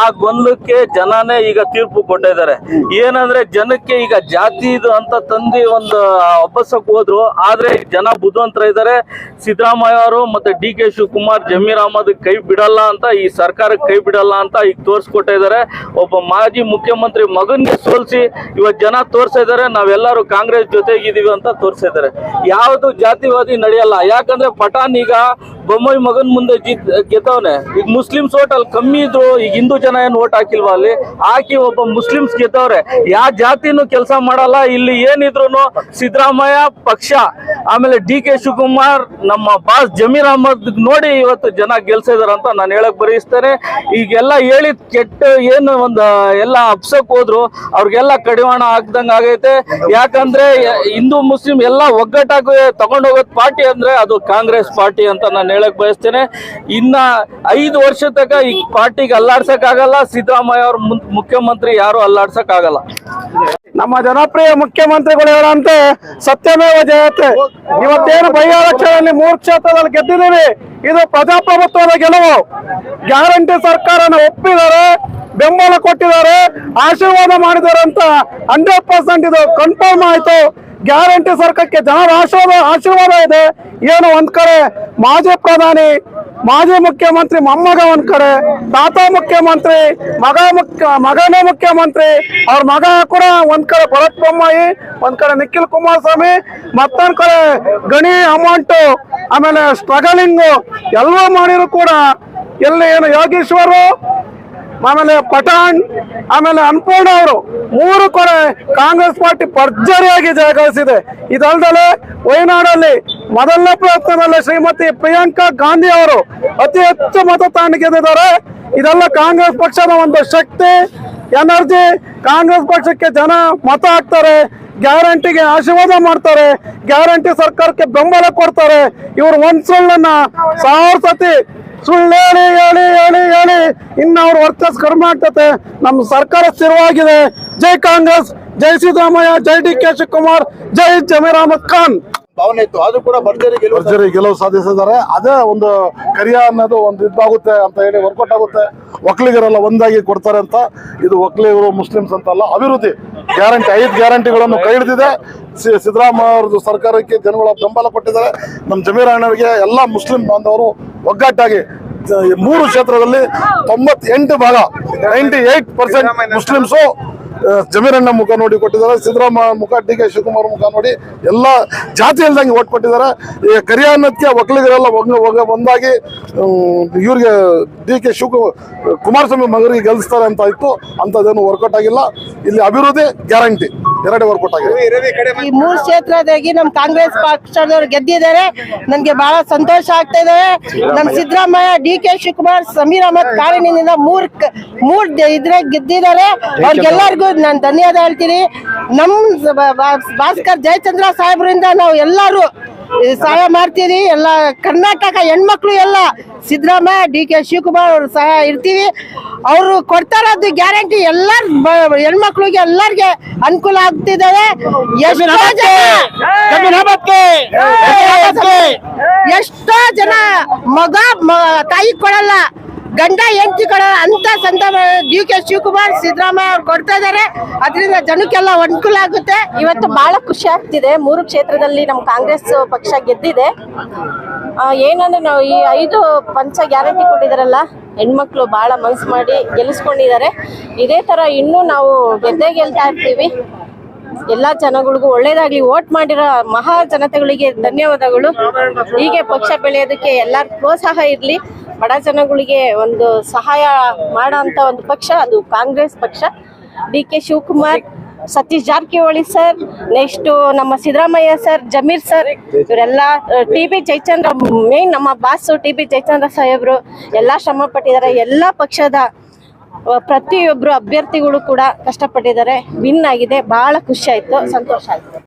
ಆ ಗೊಂದಲಕ್ಕೆ ಜನನೇ ಈಗ ತೀರ್ಪು ಕೊಟ್ಟಿದ್ದಾರೆ ಏನಂದ್ರೆ ಜನಕ್ಕೆ ಈಗ ಜಾತಿ ಇದು ಅಂತ ತಂದು ಒಂದು ಒಬ್ಬಸಕ್ ಹೋದ್ರು. ಆದ್ರೆ ಜನ ಬುದ್ಧಿವಂತರ ಇದ್ದಾರೆ. ಸಿದ್ದರಾಮಯ್ಯ ಅವರು ಮತ್ತೆ ಡಿ ಕೆ ಶಿವಕುಮಾರ್, ಜಮೀರ್ ಅಹಮದ್ ಕೈ ಬಿಡಲ್ಲ ಅಂತ, ಈ ಸರ್ಕಾರಕ್ಕೆ ಕೈ ಬಿಡಲ್ಲ ಅಂತ ಈಗ ತೋರಿಸ್ಕೊಟ್ಟಿದ್ದಾರೆ ಒಬ್ಬ ಮಾಜಿ ಮುಖ್ಯಮಂತ್ರಿ ಮಗನ್ಗೆ ಸೋಲ್ಸಿ ಇವತ್ತು ಜನ ತೋರ್ಸಾ ನಾವೆಲ್ಲರೂ ಕಾಂಗ್ರೆಸ್ ಜೊತೆಗಿದೀವಿ ಅಂತ ತೋರಿಸಿದ್ದಾರೆ ಯಾವುದು ಜಾತಿವಾದಿ ನಡೆಯಲ್ಲ. ಯಾಕಂದ್ರೆ ಪಠಾನ್ ಈಗ ಬೊಮ್ಮಾಯಿ ಮಗನ್ ಮುಂದೆ ಜಿತ್ ಗೆದ್ದವನೆ. ಈಗ ಮುಸ್ಲಿಮ್ಸ್ ಓಟ್ ಅಲ್ಲಿ ಕಮ್ಮಿ ಇದ್ರು, ಈಗ ಹಿಂದೂ ಜನ ಏನು ಓಟ್ ಹಾಕಿಲ್ವಾ ಅಲ್ಲಿ? ಹಾಕಿ ಒಬ್ಬ ಮುಸ್ಲಿಮ್ಸ್ ಗೆದ್ದವ್ರೆ. ಯಾವ ಜಾತಿನೂ ಕೆಲಸ ಮಾಡಲ್ಲ, ಇಲ್ಲಿ ಏನಿದ್ರು ಸಿದ್ದರಾಮಯ್ಯ ಪಕ್ಷ. ಆಮೇಲೆ ಡಿ ಕೆ ಶಿವಕುಮಾರ್, ನಮ್ಮ ಬಾಸ್ ಜಮೀರ್ ಅಹಮದ್ ನೋಡಿ ಇವತ್ತು ಜನ ಗೆಲ್ಸಿದಾರ ಅಂತ ನಾನು ಹೇಳಕ್ ಬರೀಸ್ತೇನೆ ಈಗೆಲ್ಲ ಹೇಳಿದ್ ಕೆಟ್ಟ ಏನು ಒಂದು ಎಲ್ಲ ಅಪ್ಸಕ್ ಹೋದ್ರು, ಅವ್ರಿಗೆಲ್ಲ ಕಡಿವಾಣ ಹಾಕ್ದಂಗ ಆಗೈತೆ. ಯಾಕಂದ್ರೆ ಹಿಂದೂ ಮುಸ್ಲಿಂ ಎಲ್ಲ ಒಗ್ಗಟ್ಟಾಗಿ ತಗೊಂಡೋಗೋದ್ ಪಾರ್ಟಿ ಅಂದ್ರೆ ಅದು ಕಾಂಗ್ರೆಸ್ ಪಾರ್ಟಿ ಅಂತ ನಾನು ಹೇಳಕ್ ಬಯಸ್ತೇನೆ. ಇನ್ನ ಐದು ವರ್ಷ ತಕ ಈ ಪಾರ್ಟಿಗೆ ಅಲ್ಲಾಡ್ಸಕ್ ಆಗಲ್ಲ ಸಿದ್ದರಾಮಯ್ಯ ಅವ್ರ ಮುಖ್ಯಮಂತ್ರಿ ಯಾರು ಅಲ್ಲಾಡ್ಸಕ್ ಆಗಲ್ಲ ನಮ್ಮ ಜನಪ್ರಿಯ ಮುಖ್ಯಮಂತ್ರಿಗಳು ಹೇಳಂತೆ ಸತ್ಯಮೇವ ಜಯತೆ. ಇವತ್ತೇನು ಬೈ ಎಲೆಕ್ಷನ್ ಮೂರು ಕ್ಷೇತ್ರದಲ್ಲಿ ಗೆದ್ದಿದ್ದೀವಿ ಇದು ಪ್ರಜಾಪ್ರಭುತ್ವದ ಗೆಲುವು. ಗ್ಯಾರಂಟಿ ಸರ್ಕಾರನ ಒಪ್ಪಿದ್ದಾರೆ, ಬೆಂಬಲ ಕೊಟ್ಟಿದ್ದಾರೆ, ಆಶೀರ್ವಾದ ಮಾಡಿದ್ದಾರೆ ಅಂತ ಹಂಡ್ರೆಡ್ ಪರ್ಸೆಂಟ್ ಇದು ಕನ್ಫರ್ಮ್ ಆಯ್ತು. ಗ್ಯಾರಂಟಿ ಸರ್ಕಾರಕ್ಕೆ ಜನರ ಆಶೀರ್ವಾದ ಆಶೀರ್ವಾದ ಇದೆ. ಏನು ಒಂದ್ ಕಡೆ ಮಾಜಿ ಪ್ರಧಾನಿ, ಮಾಜಿ ಮುಖ್ಯಮಂತ್ರಿ ಮೊಮ್ಮಗ ಒಂದ್ ಕಡೆ, ತಾತ ಮುಖ್ಯಮಂತ್ರಿ, ಮಗ ಮುಖ್ಯ, ಮಗನೇ ಮುಖ್ಯಮಂತ್ರಿ, ಅವ್ರ ಮಗ ಕೂಡ ಒಂದ್ ಕಡೆ ಭರತ್ ಬೊಮ್ಮಾಯಿ, ಒಂದ್ ಕಡೆ ನಿಖಿಲ್ ಕುಮಾರಸ್ವಾಮಿ, ಮತ್ತೊಂದ್ ಕಡೆ ಗಣಿ ಅಮೌಂಟ್, ಆಮೇಲೆ ಸ್ಟ್ರಗಲಿಂಗ್ ಎಲ್ಲ ಮಾಡಿದ್ರು ಕೂಡ ಎಲ್ಲಿ ಏನು ಯೋಗೇಶ್ವರು, ಆಮೇಲೆ ಪಠಾಣ್, ಆಮೇಲೆ ಅನ್ಪೂರ್ಣ ಅವರು ಮೂರು ಕಡೆ ಕಾಂಗ್ರೆಸ್ ಪಾರ್ಟಿ ಭರ್ಜರಿಯಾಗಿ ಜಯಗಳಿಸಿದೆ. ಇದಲ್ದಲೆ ವಯನಾಡಲ್ಲಿ ಮೊದಲನೇ ಪ್ರಯತ್ನದಲ್ಲಿ ಶ್ರೀಮತಿ ಪ್ರಿಯಾಂಕಾ ಗಾಂಧಿ ಅವರು ಅತಿ ಹೆಚ್ಚು ಮತ ತಾಂಡ ಗೆದ್ದಿದ್ದಾರೆ. ಇದೆಲ್ಲ ಕಾಂಗ್ರೆಸ್ ಪಕ್ಷದ ಒಂದು ಶಕ್ತಿ, ಎನರ್ಜಿ. ಕಾಂಗ್ರೆಸ್ ಪಕ್ಷಕ್ಕೆ ಜನ ಮತ ಹಾಕ್ತಾರೆ ಗ್ಯಾರಂಟಿಗೆ ಆಶೀರ್ವಾದ ಮಾಡ್ತಾರೆ, ಗ್ಯಾರಂಟಿ ಸರ್ಕಾರಕ್ಕೆ ಬೆಂಬಲ ಕೊಡ್ತಾರೆ. ಇವರು ಒಂದ್ ಸುಳ್ಳನ್ನ ಸಾವಿರ ಸತಿ ಸುಳ್ಳು ಹೇಳಿ ಹೇಳಿ ಹೇಳಿ ಹೇಳಿ ಇನ್ನು ಅವ್ರ ವರ್ಚಸ್ ಕಡಿಮೆ ಆಗ್ತತೆ ನಮ್ಮ ಸರ್ಕಾರ ಸ್ಥಿರವಾಗಿದೆ. ಜೈ ಕಾಂಗ್ರೆಸ್, ಜೈ ಸಿದ್ದರಾಮಯ್ಯ, ಜೈ ಡಿ ಕೆ ಶಿವಕುಮಾರ್, ಜೈ ಜಮೀರ್ ಅಹಮದ್ ಖಾನ್. ಭಾವನೆ ಇತ್ತು. ಅದು ಕೂಡ ಭರ್ಜರಿ ಗೆಲುವು ಭರ್ಜರಿ ಗೆಲುವು ಸಾಧಿಸಿದ್ದಾರೆ. ಅದೇ ಒಂದು ಕರಿಯ ಅನ್ನೋದು ಒಂದು ಇದಾಗುತ್ತೆ ಅಂತ ಹೇಳಿ ವರ್ಕೌಟ್ ಆಗುತ್ತೆ. ಒಕ್ಕಲಿಗರೆಲ್ಲ ಒಂದಾಗಿ ಕೊಡ್ತಾರೆ ಅಂತ. ಇದು ಒಕ್ಕಲಿಗರು ಮುಸ್ಲಿಮ್ಸ್ ಅಂತಲ್ಲ ಅಭಿವೃದ್ಧಿ. ಗ್ಯಾರಂಟಿ ಐದು ಗ್ಯಾರಂಟಿಗಳನ್ನು ಕೈ ಹಿಡಿದಿದೆ. ಸಿ- ಸಿದ್ದರಾಮಯ್ಯ ಅವ್ರದ್ದು ಸರ್ಕಾರಕ್ಕೆ ಜನಗಳ ಬೆಂಬಲ ಕೊಟ್ಟಿದ್ದಾರೆ. ನಮ್ಮ ಜಮೀರ್ ಅಣ್ಣವರಿಗೆ ಎಲ್ಲ ಮುಸ್ಲಿಂ ಬಾಂಧವರು ಒಗ್ಗಟ್ಟಾಗಿ ಈ ಮೂರು ಕ್ಷೇತ್ರದಲ್ಲಿ ತೊಂಬತ್ತೆಂಟು ಭಾಗ ನೈಂಟಿ ಏಟ್ ಪರ್ಸೆಂಟ್ ಮುಸ್ಲಿಮ್ಸು ಜಮೀರಣ್ಣ ಮುಖ ನೋಡಿ ಕೊಟ್ಟಿದ್ದಾರೆ, ಸಿದ್ದರಾಮಯ್ಯ ಮುಖ, ಡಿ ಕೆ ಶಿವಕುಮಾರ್ ಮುಖ ನೋಡಿ ಎಲ್ಲ ಜಾತಿ ಇಲ್ದಂಗೆ ಓಟ್ ಕೊಟ್ಟಿದ್ದಾರೆ. ಈ ಕರಿಯ ಅನ್ನೋದಕ್ಕೆ ಒಕ್ಕಲಿಗರೆಲ್ಲ ಒಂದಾಗಿ ಇವ್ರಿಗೆ ಡಿ ಕೆ ಶಿವಕು ಕುಮಾರಸ್ವಾಮಿ ಮಗರಿಗೆ ಗೆಲ್ಲಿಸ್ತಾರೆ ಅಂತ ಇತ್ತು, ಅಂಥದ್ದೇನು ವರ್ಕೌಟ್ ಆಗಿಲ್ಲ. ಇಲ್ಲಿ ಅಭಿವೃದ್ಧಿ ಗ್ಯಾರಂಟಿ ಎರಡೇ ವರ್ಕೌಟ್ ಆಗಿದೆ. ಈ ಮೂರು ಕ್ಷೇತ್ರದಾಗಿ ನಮ್ ಕಾಂಗ್ರೆಸ್ ಪಕ್ಷದವರು ಗೆದ್ದಿದ್ದಾರೆ. ನನ್ಗೆ ಬಹಳ ಸಂತೋಷ ಆಗ್ತಾ ಇದೆ. ನಮ್ ಸಿದ್ದರಾಮಯ್ಯ ಡಿ ಕೆ ಶಿವಕುಮಾರ್ ಸಮೀರ್ ಅಹಮದ್ ಕಾರಣದಿಂದ ಮೂರ್ ಕ- ಮೂರ್ ದ- ಇದ್ರಾಗ ಗೆದ್ದಿದ್ದಾರೆ. ಅವ್ರಿಗೆಲ್ಲರಿಗೂ ನಾನು ಧನ್ಯವಾದ ಹೇಳ್ತೀನಿ. ನಮ್ ಭಾಸ್ಕರ್ ಜಯಚಂದ್ರ ಸಾಹೇಬ್ರಿಂದ ನಾವು ಎಲ್ಲರೂ ಸಹಾಯ ಮಾಡ್ತೀವಿ. ಎಲ್ಲ ಕರ್ನಾಟಕ ಹೆಣ್ಮಕ್ಳು ಎಲ್ಲ ಸಿದ್ದರಾಮಯ್ಯ ಡಿ ಕೆ ಶಿವಕುಮಾರ್ ಅವ್ರು ಸಹಾಯ ಇರ್ತೀವಿ. ಅವರು ಕೊಡ್ತಾರದ್ದು ಗ್ಯಾರಂಟಿ ಎಲ್ಲಾರ ಬ- ಹೆಣ್ಮಕ್ಳಿಗೆ ಎಲ್ಲರಿಗೆ ಅನುಕೂಲ ಆಗ್ತಿದ್ದಾರೆ ಎಷ್ಟೋ ಜನ ಎಷ್ಟೋ ಜನ ಮಗ ಮ- ತಾಯಿ ಕೊಡಲ್ಲ ಗಂಡ ಹೆಂಡತಿ ಕೊಡಲ್ಲ ಅಂತ ಸಂತ ಡಿ ಕೆ ಶಿವಕುಮಾರ್ ಸಿದ್ದರಾಮಯ್ಯ ಅವ್ರು ಕೊಡ್ತಾ ಇದಾರೆ ಅದರಿಂದ ಜನಕ್ಕೆಲ್ಲ ಅನುಕೂಲ ಆಗುತ್ತೆ. ಇವತ್ತು ಬಹಳ ಖುಷಿ ಆಗ್ತಿದೆ. ಮೂರು ಕ್ಷೇತ್ರದಲ್ಲಿ ನಮ್ಮ ಕಾಂಗ್ರೆಸ್ ಪಕ್ಷ ಗೆದ್ದಿದೆ. ಆ, ಏನಂದ್ರೆ ನಾವು ಈ ಐದು ಪಂಚ ಗ್ಯಾರಂಟಿ ಕೊಟ್ಟಿದಾರಲ್ಲ ಹೆಣ್ಮಕ್ಳು ಬಹಳ ಮನ್ಸು ಮಾಡಿ ಗೆಲ್ಲಿಸ್ಕೊಂಡಿದ್ದಾರೆ. ಇದೇ ತರ ಇನ್ನೂ ನಾವು ಗೆದ್ದೇ ಗೆಲ್ತಾ ಇರ್ತೀವಿ. ಎಲ್ಲಾ ಜನಗಳಿಗೂ ಒಳ್ಳೇದಾಗ್ಲಿ. ವೋಟ್ ಮಾಡಿರೋ ಮಹಾ ಜನತೆಗಳಿಗೆ ಧನ್ಯವಾದಗಳು. ಹೀಗೆ ಪಕ್ಷ ಬೆಳೆಯೋದಕ್ಕೆ ಎಲ್ಲರ ಪ್ರೋತ್ಸಾಹ ಇರ್ಲಿ. ಬಡ ಜನಗಳಿಗೆ ಒಂದು ಸಹಾಯ ಮಾಡೋ ಒಂದು ಪಕ್ಷ, ಅದು ಕಾಂಗ್ರೆಸ್ ಪಕ್ಷ. D K Shivakumar Satish Jarkiholi sir next ನಮ್ಮ ಸಿದ್ದರಾಮಯ್ಯ ಸರ್, ಜಮೀರ್ ಸರ್, ಇವರೆಲ್ಲ ಟಿ ಬಿ ಜಯಚಂದ್ರ ಮೇನ್ ನಮ್ಮ ಬಾಸು ಟಿ ಬಿ ಜಯಚಂದ್ರ ಸಾಹೇಬ್ರು, ಎಲ್ಲ ಶ್ರಮ ಪಟ್ಟಿದ್ದಾರೆ. ಎಲ್ಲ ಪಕ್ಷದ ಪ್ರತಿಯೊಬ್ಬರು ಅಭ್ಯರ್ಥಿಗಳು ಕೂಡ ಕಷ್ಟಪಟ್ಟಿದ್ದಾರೆ. ವಿನ್ ಆಗಿದೆ. ಬಹಳ ಖುಷಿ ಆಯ್ತು. ಸಂತೋಷ ಆಯ್ತು.